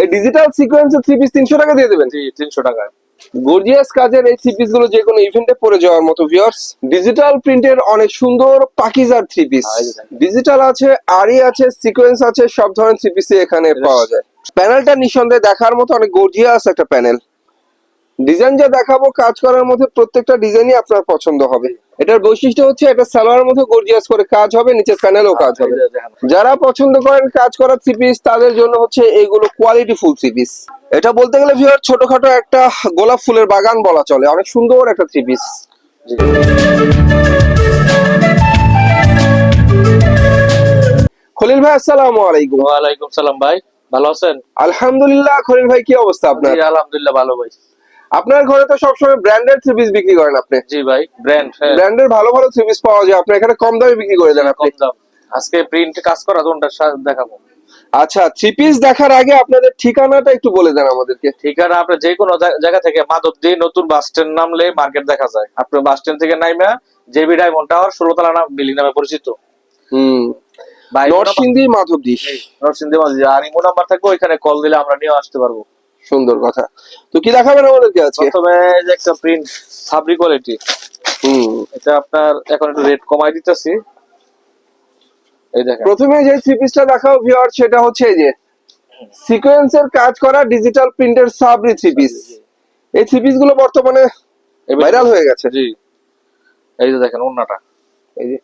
এই ডিজিটাল সিকোয়েন্সের three piece তিনশো টাকা দিয়ে দেবেন। জি তিনশো টাকায় গর্জিয়াস কাজের এই থ্রি পিসগুলো যে কোনো ইভেন্টে পরে যাওয়ার মতো ভিউয়ার্স ডিজিটাল প্রিন্টের অনেক সুন্দর পাকিজার থ্রি পিস। ডিজিটাল আছে আরি আছে সিকোয়েন্স আছে সব ধরনের থ্রি পিস এখানে পাওয়া যায়। প্যানেলটা নিঃসন্দেহে দেখার মতো অনেক গর্জিয়াস একটা প্যানেল ডিজাইন যা দেখাবো কাজ করার মধ্যে প্রত্যেকটা ডিজাইনই আপনার পছন্দ হবে। এটার বৈশিষ্ট্য হচ্ছে এটা সালোয়ার মধ্যে গর্জিয়াস করে কাজ হবে নিচের প্যানেলও কাজ হবে। যারা পছন্দ করেন কাজ করা থ্রি পিস তাদের জন্য হচ্ছে এইগুলো কোয়ালিটি ফুল থ্রি পিস এটা বলতে গেলে ভিউয়ার ছোটখাটো একটা গোলাপ ফুলের বাগান বলা চলে। অনেক সুন্দর একটা থ্রি পিস খলিল ভাই আসসালামু আলাইকুম। ওয়ালাইকুম সালাম ভাই। ভালো আছেন? আলহামদুলিল্লাহ খলিল ভাই কি অবস্থা আপনার? আলহামদুলিল্লাহ ভালো ভাই। আপনার ঘরে তো সবসময় ব্র্যান্ডেড থ্রি পিস বিক্রি করেন আপনি। জি ভাই ব্র্যান্ড ব্র্যান্ডের ভালো ভালো থ্রি পিস পাওয়া যায় আপনি এখানে কম দামে বিক্রি করে দেন আপনি। কম দাম। আজকে প্রিন্ট কাজ করা কোনটা দেখাবো। আচ্ছা থ্রি পিস দেখার আগে আপনাদের ঠিকানাটা একটু বলে দেন আমাদেরকে। ঠিকানা আপনি যে কোনো জায়গা থেকে মাধবদী নতুন বাস স্ট্যান্ড নামলে মার্কেট দেখা যায়। আপনি বাস স্ট্যান্ড থেকে নাইমা জেবি ডায়মন্ড টাওয়ার ষোলতলা নাম বিল্ডিং নামে পরিচিত। হুম। নরসিংদী মাধবদী। নরসিংদী মাঝে আর ইমো নাম্বার থাকবে ওইখানে কল দিলে আমরা নিয়ে আসতে পারব। সুন্দর কথা। তো কি দেখাবেন আমাদেরকে আজকে? প্রথমে এই যে একটা প্রিন্ট সাবরি কোয়ালিটি হুম। এটা আপনার এখন একটু রেট কমাই দিতেছি। এই দেখেন। প্রথমে যে থ্রি পিসটা দেখাও ভিউয়ার সেটা হচ্ছে এই যে সিকোয়েন্সের কাজ করা ডিজিটাল প্রিন্টের সাবরি থ্রি পিস এই থ্রি পিসগুলো বর্তমানে ভাইরাল হয়ে গেছে। জি। এই যে দেখেন অন্যটা এই যে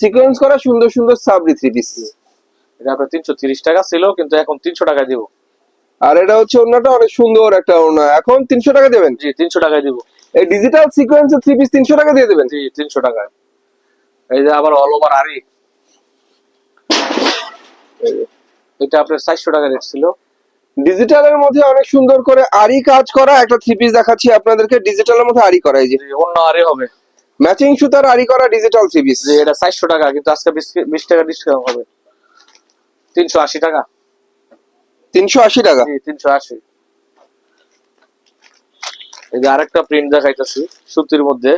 সিকোয়েন্স করা সুন্দর সুন্দর সাবরি থ্রি পিস এটা আপনার তিনশো তিরিশ টাকা ছিল কিন্তু এখন তিনশো টাকা দিব। আর এটা হচ্ছে ওড়নাটা অনেক সুন্দর একটা ওড়না। এখন তিনশো টাকা দেবেন? জি তিনশো টাকায় দিব। এই ডিজিটাল সিকোয়েন্সের থ্রি পিস তিনশো টাকা দিয়ে দেবেন? জি তিনশো টাকায়। এই যে আবার অল ওভার আরি। এটা আপনার চারশো টাকা রেট ছিল। ডিজিটালের মধ্যে অনেক সুন্দর করে আরি কাজ করা একটা থ্রি পিস দেখাচ্ছি আপনাদেরকে ডিজিটালের মধ্যে আরি করা এই যে। অন্য আরি হবে। ম্যাচিং সুতার আরি করা ডিজিটাল থ্রি পিস এটা চারশো টাকা কিন্তু আজকে বিশ বিশ টাকা ডিসকাউন্ট হবে। তিনশো আশি টাকা। তিনশো আশি টাকা। তিনশো আশি। এই যে আরেকটা প্রিন্ট দেখাইতেছি সুতির মধ্যে।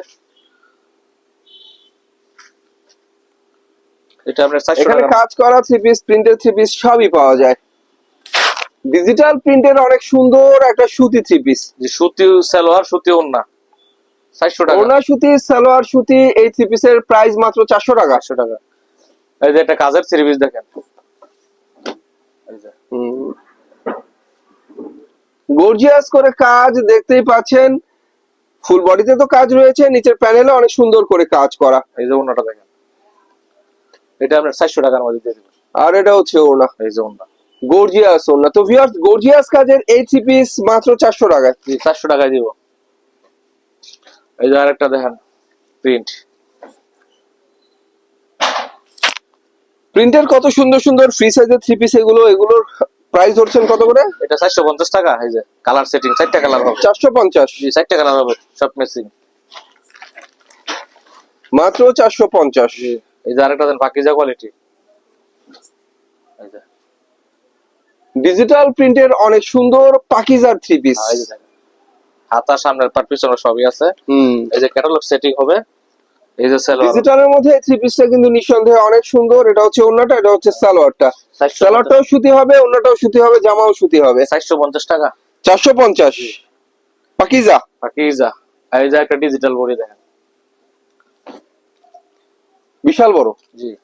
এটা চারশো এখানে কাজ করা থ্রি পিস প্রিন্টের থ্রি পিস সবই পাওয়া যায়। ডিজিটাল প্রিন্টের অনেক সুন্দর একটা সুতি থ্রি পিস যে সুতি সালোয়ার সুতি ওন্না চারশো টাকা। ওনা সুতি সালোয়ার সুতি এই থ্রি পিসের প্রাইস মাত্র চারশো টাকা। চারশো টাকা। এই যে একটা কাজের সিরিজ দেখেন। এই যে। গর্জিয়াস করে কাজ দেখতেই পাচ্ছেন। ফুল বডিতে তো কাজ রয়েছে নিচের প্যানেলে অনেক সুন্দর করে কাজ করা। এই যে ওন্নাটা দেখেন। এটা আপনার চারশো টাকার মধ্যে দিয়ে দেবেন। আর এটা হচ্ছে ওনা এই যে ওন্না গর্জিয়াস ওনা তো ভিউয়ার্স গর্জিয়াস কাজের এই থ্রি পিস মাত্র চারশো টাকায়। জি চারশো টাকায় দিব। এই যে আরেকটা দেখেন প্রিন্ট প্রিন্টের কত সুন্দর সুন্দর ফ্রি সাইজের থ্রি পিস এগুলো এগুলোর প্রাইস ধরছেন কত করে? এটা চারশো পঞ্চাশ টাকা এই যে কালার সেটিং চারটা কালার হবে। জি চারটা কালার হবে সব মাত্র এই যে আরেকটা দেন পাকিজা কোয়ালিটি এই যে। ডিজিটাল প্রিন্টের অনেক সুন্দর পাকিজার থ্রি পিস হ্যাঁ, দেখেন। হাতা সামনের পাট পিছনে সবই আছে। হুম। এই যে ক্যাটালগ সেটিং হবে। ডিজিটালের মধ্যে থ্রি পিসটা কিন্তু নিঃসন্দেহে অনেক সুন্দর। এটা হচ্ছে ওন্নাটা এটা হচ্ছে সালোয়ারটা। সালোয়ারটাও সুতি হবে ওন্নাটাও সুতি হবে জামাও সুতি হবে। চারশো পঞ্চাশ টাকা। চারশো পঞ্চাশ। পাকিজা। পাকিজা। এই যে একটা ডিজিটাল বডি দেখেন। বিশাল বড়। জি।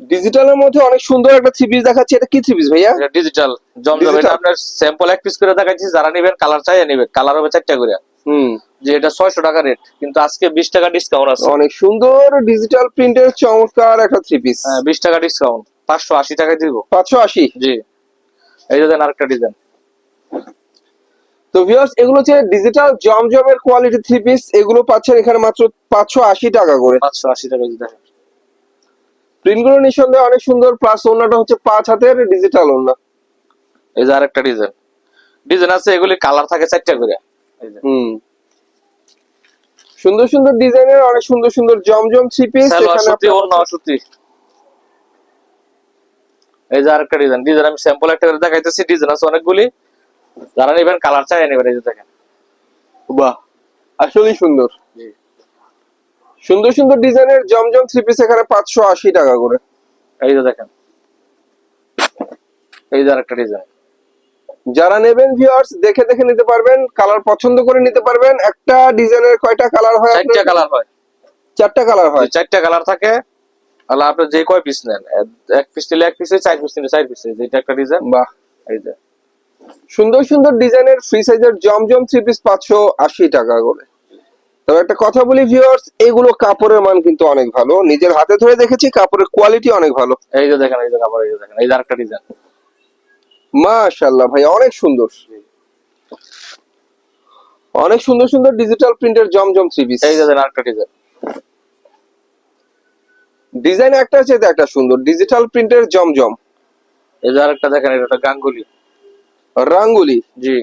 ডিজিটালের মধ্যে অনেক সুন্দর একটা থ্রি পিস দেখাচ্ছে। এটা কি থ্রি পিস ভাইয়া? এটা ডিজিটাল জমজম। এটা আপনার স্যাম্পল এক পিস করে দেখাচ্ছি। যারা নেবেন কালার চাইয়ে নেবেন কালার হবে চারটা করে। হুম। যে এটা ছয়শো টাকা রেট কিন্তু আজকে বিশ টাকা ডিসকাউন্ট আছে। অনেক সুন্দর ডিজিটাল প্রিন্টের চমৎকার একটা থ্রি পিস হ্যাঁ বিশ টাকা ডিসকাউন্ট পাঁচশো আশি টাকায় দিব। পাঁচশো আশি? জি। এই দেন আরেকটা ডিজাইন তো ভিউয়ার্স এগুলো হচ্ছে ডিজিটাল জমজমের কোয়ালিটি থ্রি পিস এগুলো পাচ্ছেন এখানে মাত্র পাঁচশো আশি টাকা করে। পাঁচশো আশি টাকা দেখেন। প্রিন্টগুলো নিঃসন্দেহে অনেক সুন্দর প্লাস ওনাটা হচ্ছে পাঁচ হাতের ডিজিটাল ওনা এই যে আরেকটা ডিজাইন ডিজাইন আছে এগুলি কালার থাকে চারটা করে। হুম। সুন্দর সুন্দর ডিজাইনের অনেক সুন্দর সুন্দর জমজম থ্রি পিস এই যে আরেকটা ডিজাইন ডিজাইন আমি স্যাম্পল একটা করে দেখাইতেছি ডিজাইন আছে অনেকগুলি। যারা নেবেন কালার চাই নেবেন এই যে দেখেন। বাহ আসলেই সুন্দর। সুন্দর সুন্দর ডিজাইনের জমজম থ্রি পিস এখানে পাঁচশো আশি টাকা করে। এই যে দেখেন। এই যে আরেকটা ডিজাইন যারা নেবেন ভিউয়ার্স দেখে দেখে নিতে পারবেন কালার পছন্দ করে নিতে পারবেন। একটা ডিজাইনের কয়টা কালার হয় চারটা কালার হয়। চারটা কালার হয়। চারটা কালার থাকে। তাহলে আপনি যে কয় পিস নেন এক পিস নিলে এক পিসে চার পিস নিলে চার পিসে যেটা একটা ডিজাইন বাহ। এই যে। সুন্দর সুন্দর ডিজাইনের ফ্রি সাইজের জমজম থ্রি পিস পাঁচশো আশি টাকা করে। তবে একটা কথা বলি ভিউয়ার্স এগুলো কাপড়ের মান কিন্তু অনেক ভালো। নিজের হাতে ধরে দেখেছি কাপড়ের কোয়ালিটি অনেক ভালো। এই যে দেখেন এই যে কাপড় এই যে দেখেন এই যে আরেকটা ডিজাইন মাশাআল্লাহ ভাই অনেক সুন্দর। অনেক সুন্দর সুন্দর ডিজিটাল প্রিন্টের জমজম থ্রি পিস এই দেখেন আরেকটা ডিজাইন ডিজাইন একটা আছে একটা সুন্দর। ডিজিটাল প্রিন্টের জমজম। এই যে আরেকটা দেখেন এটা একটা গাঙ্গুলি। রাঙ্গুলি। জি।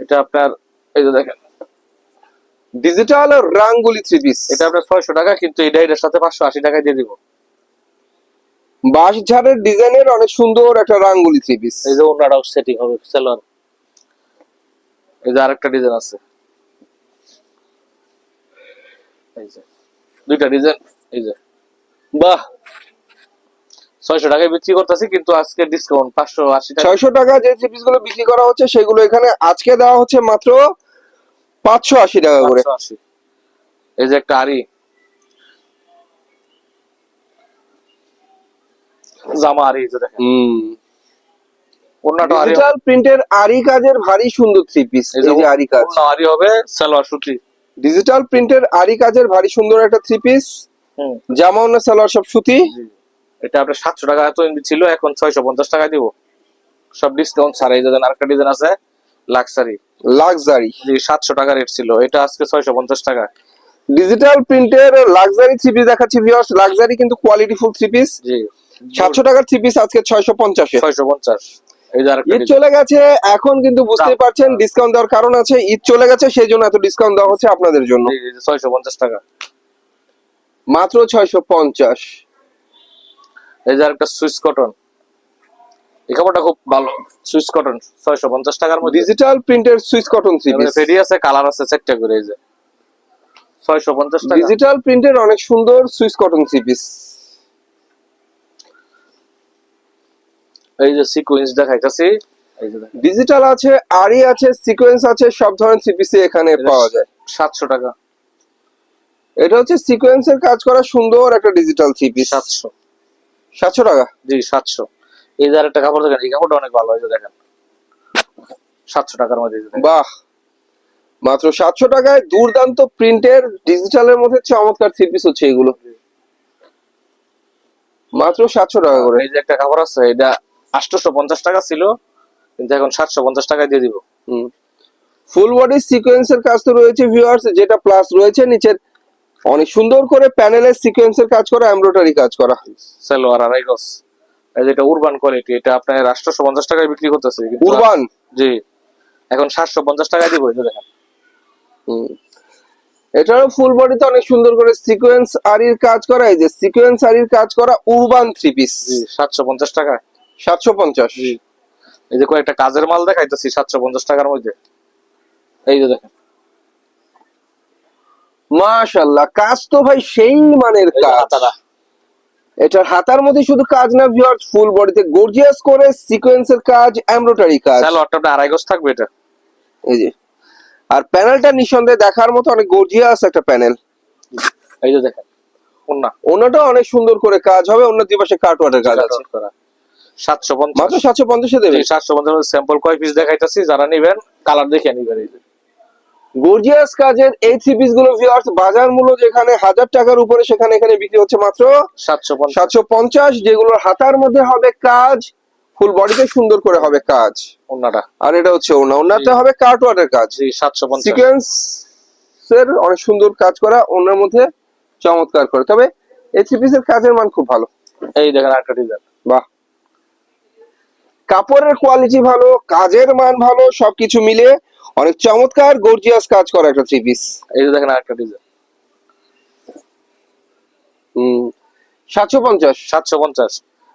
এটা আপনার এই যে দেখেন। ডিজিটাল রাঙ্গুলি থ্রি পিস এটা আপনার ছয়শো টাকা কিন্তু এটা এটার সাথে পাঁচশো আশি টাকায় দিয়ে দিব। বাঁশ ঝাড়ের ডিজাইনের অনেক সুন্দর একটা রাঙ্গুলি থ্রি পিস এই যে অন্যটাও সেটিং হবে সেলোয়ার এই যে আরেকটা ডিজাইন আছে। এই যে দুইটা ডিজাইন এই যে। বাহ! ছয়শো টাকায় বিক্রি করতেছি কিন্তু আজকে ডিসকাউন্ট পাঁচশো আশি টাকা। ছয়শো টাকা যে থ্রি পিসগুলো বিক্রি করা হচ্ছে সেগুলো এখানে আজকে দেওয়া হচ্ছে মাত্র পাঁচশো আশি টাকা করে। 580 এই যে একটা আরি জামা আরি এই যে দেখেন। অন্যটা আরি ডিজিটাল প্রিন্টের আরি কাজের ভারী সুন্দর থ্রি পিস এই যে আরি কাজ। আরি হবে সালোয়ার সুতি। ডিজিটাল প্রিন্টের আরি কাজের ভারী সুন্দর একটা থ্রি পিস হুম। জামা সালোয়ার সব সুতি। এটা আপনার সাতশো টাকা এত ছিল এখন ছয়শো পঞ্চাশ টাকা দিব। সব ডিসকাউন্ট ছাড়া এই দেখেন আরেকটা ডিজাইন আছে লাক্সারি লাক্সারি জি সাতশো টাকা রেট ছিল এটা আজকে ছয়শো পঞ্চাশ টাকা। ডিজিটাল প্রিন্টের লাক্সারি থ্রি পিস দেখাচ্ছি ভিউয়ার্স লাক্সারি কিন্তু কোয়ালিটি ফুল থ্রি পিস জি। সাতশো টাকার থ্রি পিস আজকে ছয়শো পঞ্চাশে। ছয়শো ঈদ চলে গেছে এখন কিন্তু বুঝতেই পারছেন ডিসকাউন্ট দেওয়ার কারণ আছে ঈদ চলে গেছে সেই জন্য এত ডিসকাউন্ট দেওয়া হচ্ছে আপনাদের জন্য। ছয়শো পঞ্চাশ টাকা। মাত্র ছয়শো পঞ্চাশ। এই যে আরেকটা সুইস কটন এই কাপড়টা খুব ভালো সুইস কটন ছয়শো পঞ্চাশ টাকার মধ্যে। ডিজিটাল প্রিন্টের সুইচ কটন পিস আছে কালার আছে চারটা করে এই যে। ছয়শো পঞ্চাশ টাকা। ডিজিটাল প্রিন্টের অনেক সুন্দর সুইচ কটন থ্রি এই যে সিকুয়েন্স দেখাইতাছি। ডিজিটাল আছে আরি আছে সিকোয়েন্স আছে সব ধরনের থ্রি পিস এখানে পাওয়া যায়। সাতশো টাকা। এটা হচ্ছে সিকোয়েন্সের কাজ করা সুন্দর একটা ডিজিটাল পিস সাতশো। সাতশো টাকা? জি সাতশো। এই যে আরেকটা কাপড় দেখেন এই কাপড়টা অনেক ভালো যে দেখেন। সাতশো টাকার মধ্যে। বাহ! মাত্র সাতশো টাকায় দুর্দান্ত প্রিন্টের ডিজিটালের মধ্যে চমৎকার থ্রি পিস হচ্ছে এগুলো। মাত্র সাতশো টাকা করে। এই যে একটা কাপড় আছে এটা আটশোশো পঞ্চাশ টাকা ছিল কিন্তু এখন সাতশো পঞ্চাশ টাকায় দিয়ে দিব। ফুল বডি সিকোয়েন্সের কাজ তো রয়েছে ভিউয়ার্স যেটা প্লাস রয়েছে নিচের অনেক সুন্দর করে প্যানেলের সিকোয়েন্সের কাজ করা এমব্রয়ডারি কাজ করা। সেলোয়ার আড়াই গজ। যেটা উরবান কোয়ালিটি এটা আপনার আটশোশো পঞ্চাশ টাকায় বিক্রি করতেছে উরবান জি। এখন সাতশো পঞ্চাশ টাকায় দিব যে দেখেন। এটারও ফুল বডিতে অনেক সুন্দর করে সিকোয়েন্স আরির কাজ করা এই যে সিকোয়েন্স আরির কাজ করা উরবান থ্রি পিস সাতশো পঞ্চাশ টাকা সাতশো পঞ্চাশ। এই যে কয়েকটা কাজের মাল দেখাইতেছি সাতশো পঞ্চাশ টাকার মধ্যে। এই যে দেখেন। মাশাল্লাহ কাজ তো ভাই সেই মানের কাজ। এটার হাতার মধ্যে শুধু কাজ না ভিউয়ার্স ফুল বডিতে গর্জিয়াস করে সিকোয়েন্সের কাজ এমব্রয়ডারি কাজ। সালোয়ারটা আপনার আড়াই গজ থাকবে এটা। এই যে। আর প্যানেলটা নিঃসন্দেহে দেখার মতো অনেক গর্জিয়াস একটা প্যানেল এই যে দেখেন অন্য অন্যটা অনেক সুন্দর করে কাজ হবে অন্য দিবসে কাটওয়ার্টের কাজ আছে। সাতশো পঞ্চাশ। মাত্র সাতশো পঞ্চাশে দেবে? সাতশো পঞ্চাশ স্যাম্পল কয় পিস দেখাইতেছি যারা নিবেন কালার দেখে নিবেন এই গর্জিয়াস কাজের এই থ্রি পিসগুলো ভিউয়ার্স বাজার মূল্য যেখানে হাজার টাকার উপরে সেখানে এখানে বিক্রি হচ্ছে মাত্র সাতশো সাতশো পঞ্চাশ যেগুলোর হাতার মধ্যে হবে কাজ ফুল বডিতে সুন্দর করে হবে কাজ। অন্যটা আর এটা হচ্ছে ওনা ওনাতে হবে কাটওয়ার্টের কাজ। সাতশো পঞ্চাশ। সিকোয়েন্স এর অনেক সুন্দর কাজ করা ওনার মধ্যে চমৎকার করে। তবে এই থ্রি পিসের কাজের মান খুব ভালো। এই দেখেন একটা ডিজাইন বাহ। কাপড়ের কোয়ালিটি ভালো কাজের মান ভালো সবকিছু মিলে অনেক চমৎকার গর্জিয়াস কাজ করা একটা থ্রি পিস এই যে দেখেন আরেকটা ডিজাইন হম সাতশো পঞ্চাশ। সাতশো পঞ্চাশ।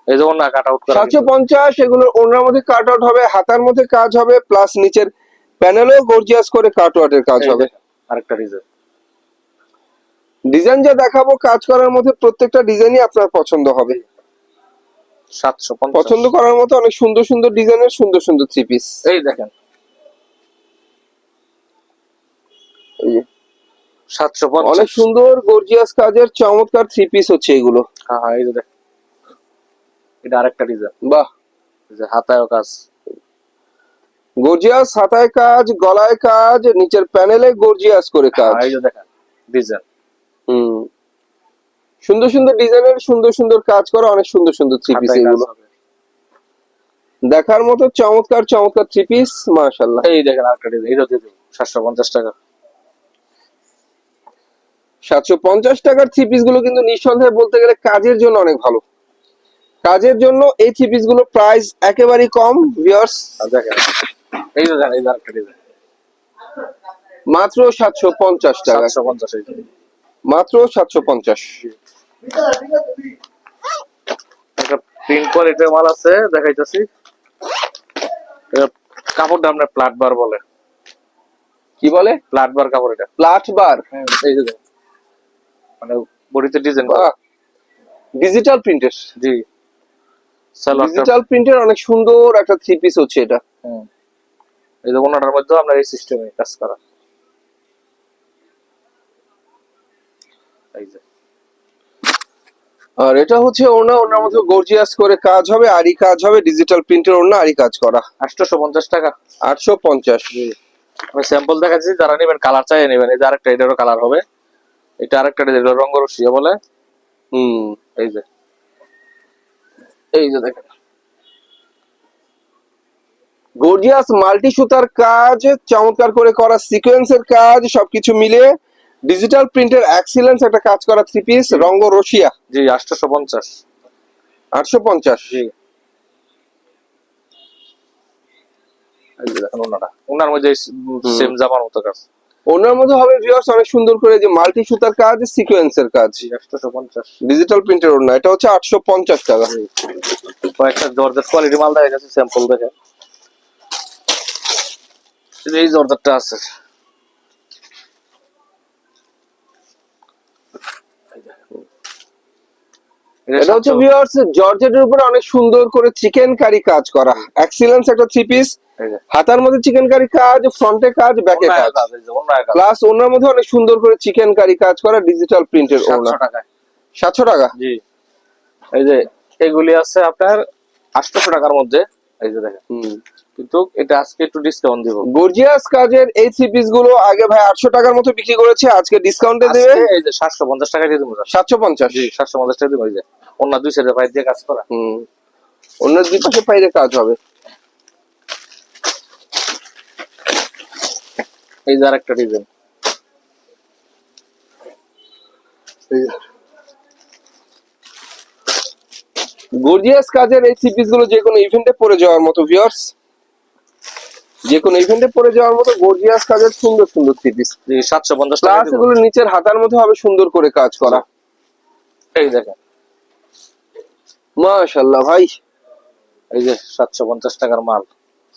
এই যে অন্য কাট আউট সাতশো পঞ্চাশ এগুলোর ওনার মধ্যে কাট আউট হবে হাতার মধ্যে কাজ হবে প্লাস নিচের প্যানেলেও গর্জিয়াস করে কাট আউটের কাজ হবে। দেখেন, আরেকটা ডিজাইন ডিজাইন যা দেখাবো কাজ করার মধ্যে প্রত্যেকটা ডিজাইনই আপনার পছন্দ হবে। সাতশো পছন্দ করার মতো অনেক সুন্দর সুন্দর ডিজাইনের সুন্দর সুন্দর থ্রি পিস এই দেখেন। এই যে। সাতশো অনেক সুন্দর গর্জিয়াস কাজের চমৎকার থ্রি পিস হচ্ছে এগুলো। হ্যাঁ এই যে দেখেন এটা আরেকটা ডিজাইন বাহ। যে হাতায়ও কাজ। গর্জিয়াস হাতায় কাজ গলায় কাজ নিচের প্যানেলে গর্জিয়াস করে কাজ। এই যে দেখেন ডিজাইন হুম। সুন্দর সুন্দর ডিজাইনের সুন্দর সুন্দর কাজ করা অনেক সুন্দর সুন্দর থ্রি পিস এগুলো। দেখার মতো চমৎকার চমৎকার থ্রি পিস মাশাল্লাহ এই দেখেন আরেকটা ডিজাইন এটা দিয়ে দেবো সাতশো পঞ্চাশ টাকা। সাতশো পঞ্চাশ টাকার থ্রি পিসগুলো কিন্তু নিঃসন্দেহে বলতে গেলে কাজের জন্য অনেক ভালো। কাজের জন্য এই থ্রি পিসগুলো প্রাইস একেবারেই কম ভিউয়ার্স দেখেন এই দেখেন এই যে আরেকটা ডিজাইন মাত্র সাতশো পঞ্চাশ টাকা। সাতশো পঞ্চাশ এই যে। মাত্র সাতশো পঞ্চাশ। একটা কোয়ালিটির মাল আছে দেখাইতেছি। এটা কাপড়টা আপনার প্লাট বার বলে। কি বলে? প্লাট বার কাপড় এটা। প্লাট বার এই যে মানে বডিতে ডিজাইন ডিজিটাল প্রিন্টের জি। ডিজিটাল প্রিন্টের অনেক সুন্দর একটা থ্রি পিস হচ্ছে এটা। হুম। এই যে ওনাটার মধ্যে আমরা এই সিস্টেমে কাজ করা এই যে আর এটা হচ্ছে ওনা ওনার মধ্যে গর্জিয়াস করে কাজ হবে আরি কাজ হবে ডিজিটাল প্রিন্টের ওনা আরি কাজ করা। আটশোশো পঞ্চাশ টাকা। আটশো পঞ্চাশ। আমি স্যাম্পল দেখাচ্ছি যারা নেবেন কালার চাই নেবেন। এই যে আরেকটা এটারও কালার হবে। এটা আরেকটা ডিজাইন রঙ্গরসিয়া বলে। হুম। এই যে। এই যে দেখেন। গর্জিয়াস মাল্টি সুতার কাজ চমৎকার করে করা সিকোয়েন্সের কাজ সবকিছু মিলে ডিজিটাল প্রিন্টের এক্সিলেন্স একটা কাজ করা থ্রি পিস রঙ্গ রশিয়া। জি আটশোশো পঞ্চাশ। আটশো পঞ্চাশ। জি। এই যে দেখেন ওনাটা ওনার মধ্যে সেম জামার মতো কাজ। ওনার মধ্যে হবে ভিউয়ার্স অনেক সুন্দর করে যে মাল্টি সুতার কাজ সিকোয়েন্সের কাজ। ডিজিটাল প্রিন্টের ওনা এটা হচ্ছে আটশো পঞ্চাশ টাকা। কয়েকটা জর্জেট কোয়ালিটি মাল দেখা যাচ্ছে স্যাম্পল দেখে। এই জর্জেটটা আছে। এটা হচ্ছে ভিউয়ার্স জর্জেটের উপরে অনেক সুন্দর করে চিকেন কারি কাজ করা। এক্সিলেন্স একটা থ্রি পিস হাতার মধ্যে চিকেন কারি কাজ ফ্রন্টে কাজ ব্যাকে কাজ। প্লাস ওনার মধ্যে অনেক সুন্দর করে চিকেন কারি কাজ করা ডিজিটাল প্রিন্টের ওনা 700 সাতশো টাকা? জি। এই যে এগুলি আছে আপনার আটশোশো টাকার মধ্যে। এই যে দেখেন। কিন্তু এটা আজকে একটু ডিসকাউন্ট দিব। গর্জিয়াস কাজের এই থ্রি পিসগুলো আগে ভাই আটশো টাকার মতো বিক্রি করেছে আজকে ডিসকাউন্টে দেবে। এই যে সাতশো পঞ্চাশ টাকা দিয়ে দেবো সাতশো পঞ্চাশ। জি সাতশো পঞ্চাশ টাকা দিব এই যে। অন্য দুই সাইডে দিয়ে কাজ করা। হুম। অন্য দুই পাশে কাজ হবে। এই যে আরেকটা ডিজাইন গর্জিয়াস কাজের এই থ্রি পিসগুলো যে কোনো ইভেন্টে পরে যাওয়ার মতো ভিউয়ার্স যে কোনো ইভেন্টে পরে যাওয়ার মতো গর্জিয়াস কাজের সুন্দর সুন্দর থ্রি পিস সাতশো পঞ্চাশ প্লাস এগুলো নিচের হাতার মধ্যে হবে সুন্দর করে কাজ করা। এই দেখেন। মাশাল্লাহ ভাই। এই যে সাতশো পঞ্চাশ টাকার মাল।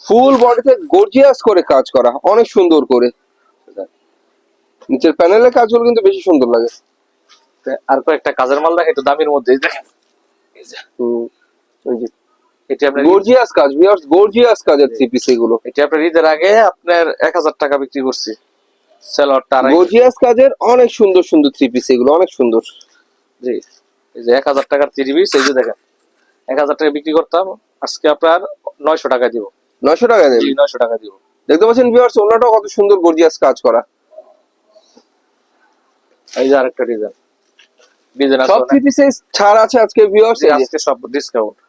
ফুল বডিতে গর্জিয়াস করে কাজ করা অনেক সুন্দর করে। নিচের প্যানেলের কাজগুলো কিন্তু বেশি সুন্দর লাগে। আর কয়েকটা কাজের মাল দেখেন একটু দামের মধ্যে দেখেন। এই যে। হুম, এই যে। এটি আপনার গর্জিয়াস কাজ ভিউয়ার্স গর্জিয়াস কাজের থ্রি পিস এগুলো এটি আপনার ঈদের আগে আপনার এক হাজার টাকা বিক্রি করছি। সেলরটা আড়াই গর্জিয়াস কাজের অনেক সুন্দর সুন্দর থ্রি পিস এগুলো অনেক সুন্দর। জি। এই যে এক হাজার টাকার থ্রি পিস এই যে দেখেন। টাকা বিক্রি করতাম আজকে আপনার নয়শো টাকা দিব। নয়শো টাকা দেবে। টাকা দিব। দেখতে পাচ্ছেন ভিউয়ার্স ওনাটাও কত সুন্দর গর্জিয়াস কাজ করা। এই যে আরেকটা ডিজাইন ডিজাইন আছে সব থ্রি ছাড় আছে আজকে ভিউয়ার্স আজকে সব ডিসকাউন্ট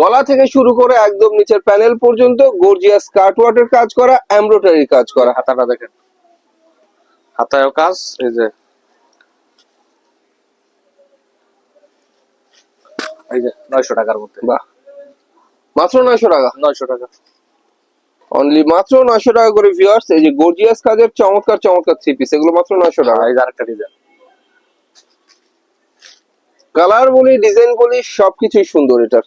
গলা থেকে শুরু করে একদম নিচের প্যানেল পর্যন্ত গর্জিয়াস কাটওয়ার্টের কাজ করা এমব্রয়ডারি কাজ করা। হাতাটা দেখেন। হাতায়ও কাজ এই যে। এই যে নয়শো টাকার মধ্যে। বাহ। মাত্র নয়শো টাকা? নয়শো টাকা। অনলি মাত্র নয়শো টাকা করে ভিউয়ার্স এই যে গর্জিয়াস কাজের চমৎকার চমৎকার থ্রি পিস এগুলো মাত্র নয়শো টাকা। এই যে আরেকটা ডিজাইন কালার বলি ডিজাইন বলি সবকিছুই সুন্দর এটার।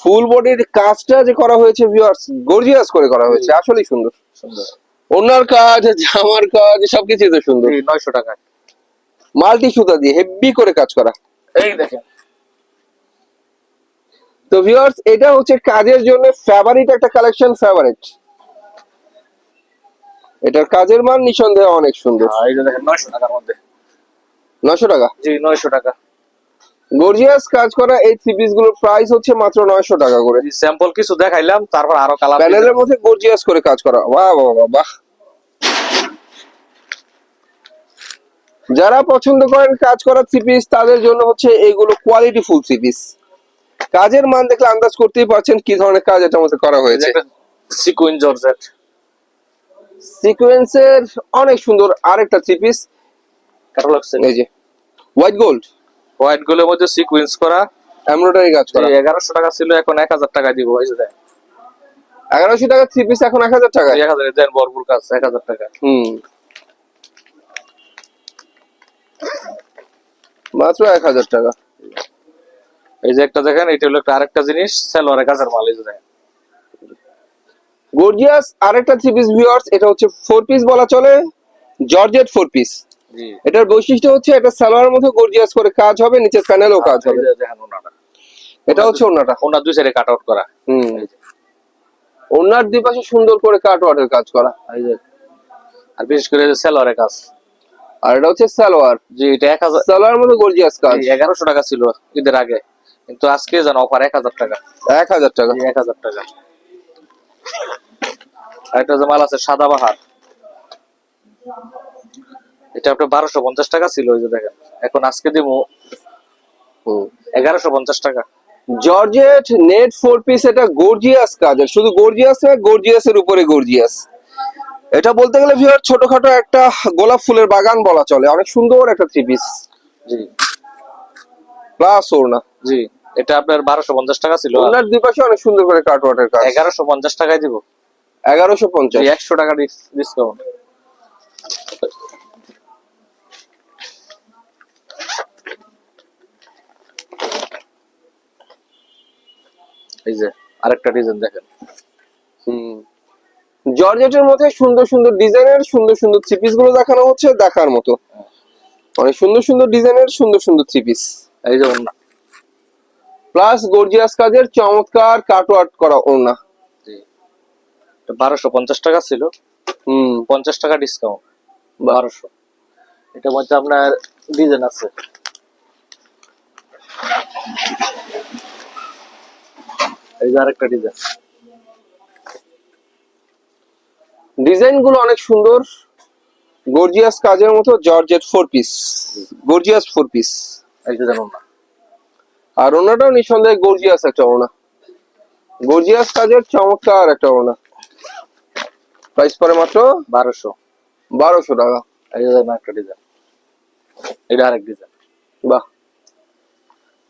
ফুল বডির কাজটা যে করা হয়েছে ভিউয়ার্স গর্জিয়াস করে করা হয়েছে। আসলেই সুন্দর। সুন্দর। ওনার কাজ জামার কাজ সবকিছুই তো সুন্দর। নয়শো টাকা মাল্টি সুতা দিয়ে হেভি করে কাজ করা। এই দেখেন। তো ভিউয়ার্স এটা হচ্ছে কাজের জন্য ফেভারিট একটা কালেকশন ফেভারিট এটার কাজের মান নিঃসন্দেহে অনেক সুন্দর। আর এই দেখেন নয়শো টাকার মধ্যে। নশো টাকা? জি নয়শো টাকা। গর্জিয়াস কাজ করা এই থ্রি পিসগুলোর প্রাইস হচ্ছে মাত্র নয়শো টাকা করে। স্যাম্পল কিছু দেখাইলাম তারপর আরও কালার প্যানেলের মধ্যে গর্জিয়াস করে কাজ করা। বাহ বাহ বাহ যারা পছন্দ করেন কাজ করা থ্রি পিস তাদের জন্য হচ্ছে এগুলো কোয়ালিটি ফুল থ্রি পিস কাজের মান দেখলে আন্দাজ করতেই পারছেন কি ধরনের কাজ এটার মধ্যে করা হয়েছে। Sequin georgette. সিকোয়েন্সের অনেক সুন্দর আরেকটা থ্রি পিস এই যে হোয়াইট গোল্ড হোয়াইটগুলোর মধ্যে সিকুয়েন্স করা এমব্রয়ডারি কাজ করা। এগারোশো টাকা ছিল এখন এক হাজার টাকা দিব যে দেন এগারোশো টাকা থ্রি পিস এখন এক হাজার টাকা এক হাজার দেন ভরপুর কাজ এক হাজার টাকা। হুম। মাত্র এক হাজার টাকা। এই যে একটা দেখেন এটা হলো একটা আরেকটা জিনিস সেলোয়ারের কাজের মাল এই যে দেখেন গর্জিয়াস আরেকটা থ্রি পিস ভিউয়ার্স এটা হচ্ছে ফোর পিস বলা চলে জর্জেট ফোর পিস এটার বৈশিষ্ট্য হচ্ছে এটা সালোয়ার মধ্যে গর্জিয়াস করে কাজ হবে নিচের প্যানেলও কাজ হবে। এটা হচ্ছে ওনাটা। ওনার দুই সাইডে কাট আউট করা। হুম। ওনার দুই পাশে সুন্দর করে কাট ওয়ার্কের কাজ করা। আর বিশেষ করে সেলোয়ারের কাজ। আর এটা হচ্ছে সালোয়ার। জি এটা এক হাজার সালোয়ার মধ্যে গর্জিয়াস কাজ। এগারোশো টাকা ছিল ঈদের আগে। কিন্তু আজকে যেন অফার এক হাজার টাকা। এক হাজার টাকা। এক হাজার টাকা। আরেকটা যে মাল আছে সাদা বাহার। এটা আপনার বারোশো পঞ্চাশ টাকা ছিল ওই যে দেখেন। এখন আজকে দিব এগারোশো পঞ্চাশ টাকা। জর্জেট নেট ফোর পিস এটা গর্জিয়াস কাজ শুধু গর্জিয়াস না গর্জিয়াস এর উপরে গর্জিয়াস এটা বলতে গেলে ভিউয়ার ছোটখাটো একটা গোলাপ ফুলের বাগান বলা চলে। অনেক সুন্দর একটা থ্রি পিস জি। প্লাস ওড়না। জি এটা আপনার বারোশো পঞ্চাশ টাকা ছিল। ওনার দুই পাশে অনেক সুন্দর করে কাটওয়াটের কাজ। এগারোশো পঞ্চাশ টাকায় দিব। এগারোশো পঞ্চাশ। একশো টাকা ডিসকাউন্ট এই যে আরেকটা ডিজাইন দেখেন। হুম। জর্জেটের মধ্যে সুন্দর সুন্দর ডিজাইনের সুন্দর সুন্দর থ্রি পিসগুলো দেখানো হচ্ছে দেখার মতো। অনেক সুন্দর সুন্দর ডিজাইনের সুন্দর সুন্দর থ্রি পিস এই যে ওনা প্লাস গর্জিয়াস কাজের চমৎকার কাটওয়ার্ট করা ওড়না। বারোশো পঞ্চাশ টাকা ছিল। হুম। পঞ্চাশ টাকা ডিসকাউন্ট বারোশো। এটার মধ্যে আপনার ডিজাইন আছে। এই যে আরেকটা ডিজাইন ডিজাইনগুলো অনেক সুন্দর। গর্জিয়াস কাজের মতো georgette four piece gorgeous four piece এই যে জানুন না আর ওনাটাও নিঃসন্দেহে গর্জিয়াস একটা ওনা গর্জিয়াস কাজের চমৎকার একটা ওনা প্রাইস পরে মাত্র বারোশো। বারোশো টাকা। এই যে দেখেন একটা ডিজাইন এটা আরেক ডিজাইন বাহ।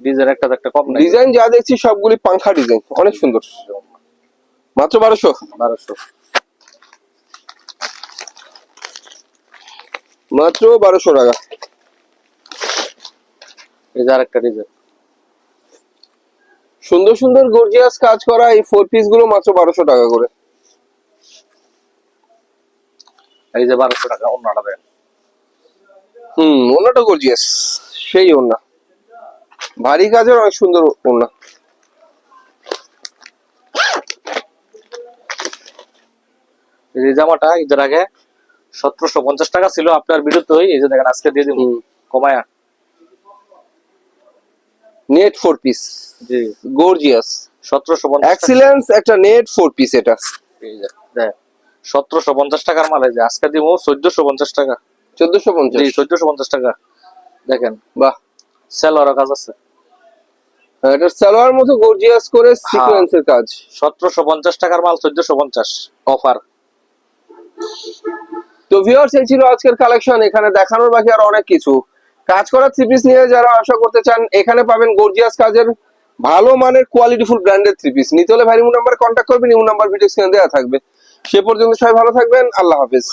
ডিজাইন একটা একটা কম নাই। ডিজাইন যা দেখছি সবগুলি পাংখা ডিজাইন অনেক সুন্দর। মাত্র মাত্র বারোশো টাকা। এই যে আরেকটা ডিজাইন। সুন্দর সুন্দর গর্জিয়াস কাজ করা এই ফোর পিসগুলো মাত্র বারোশো টাকা করে। এই যে বারোশো টাকা অন্যটা দেন হুম ওনাটা গর্জিয়াস সেই ওনা ভারী কাজের অনেক সুন্দর ওনা এই জামাটা ঈদের আগে সতেরোশো পঞ্চাশ টাকা ছিল আপনার ভিডিওতে এই যে দেখেন আজকে দিয়ে দিব। কমায়া। নেট ফোর পিস জি। গর্জিয়াস সতেরোশো পঞ্চাশ এক্সিলেন্স একটা নেট ফোর পিস এটা। সতেরোশো পঞ্চাশ টাকার মাল এই যে আজকে দিব চোদ্দশো পঞ্চাশ টাকা। চোদ্দশো পঞ্চাশ। চোদ্দশো পঞ্চাশ টাকা। দেখেন বাহ। সেলোয়ারও কাজ আছে। এটা সালোয়ার মতো গর্জিয়াস করে সিকোয়েন্সের কাজ। সতেরোশো পঞ্চাশ টাকার মাল চোদ্দশো পঞ্চাশ অফার তো ভিউয়ার্স এই ছিল আজকের কালেকশন এখানে দেখানোর বাকি আর অনেক কিছু। কাজ করা থ্রি পিস নিয়ে যারা আশা করতে চান এখানে পাবেন গর্জিয়াস কাজের ভালো মানের কোয়ালিটিফুল ব্র্যান্ডের থ্রি পিস নিতে হলে ভাইরিমু নাম্বার কন্ট্যাক্ট করবেন ইমু নাম্বার ভিডিও স্ক্রিনে দেওয়া থাকবে। সে পর্যন্ত সবাই ভালো থাকবেন। আল্লাহ হাফিজ।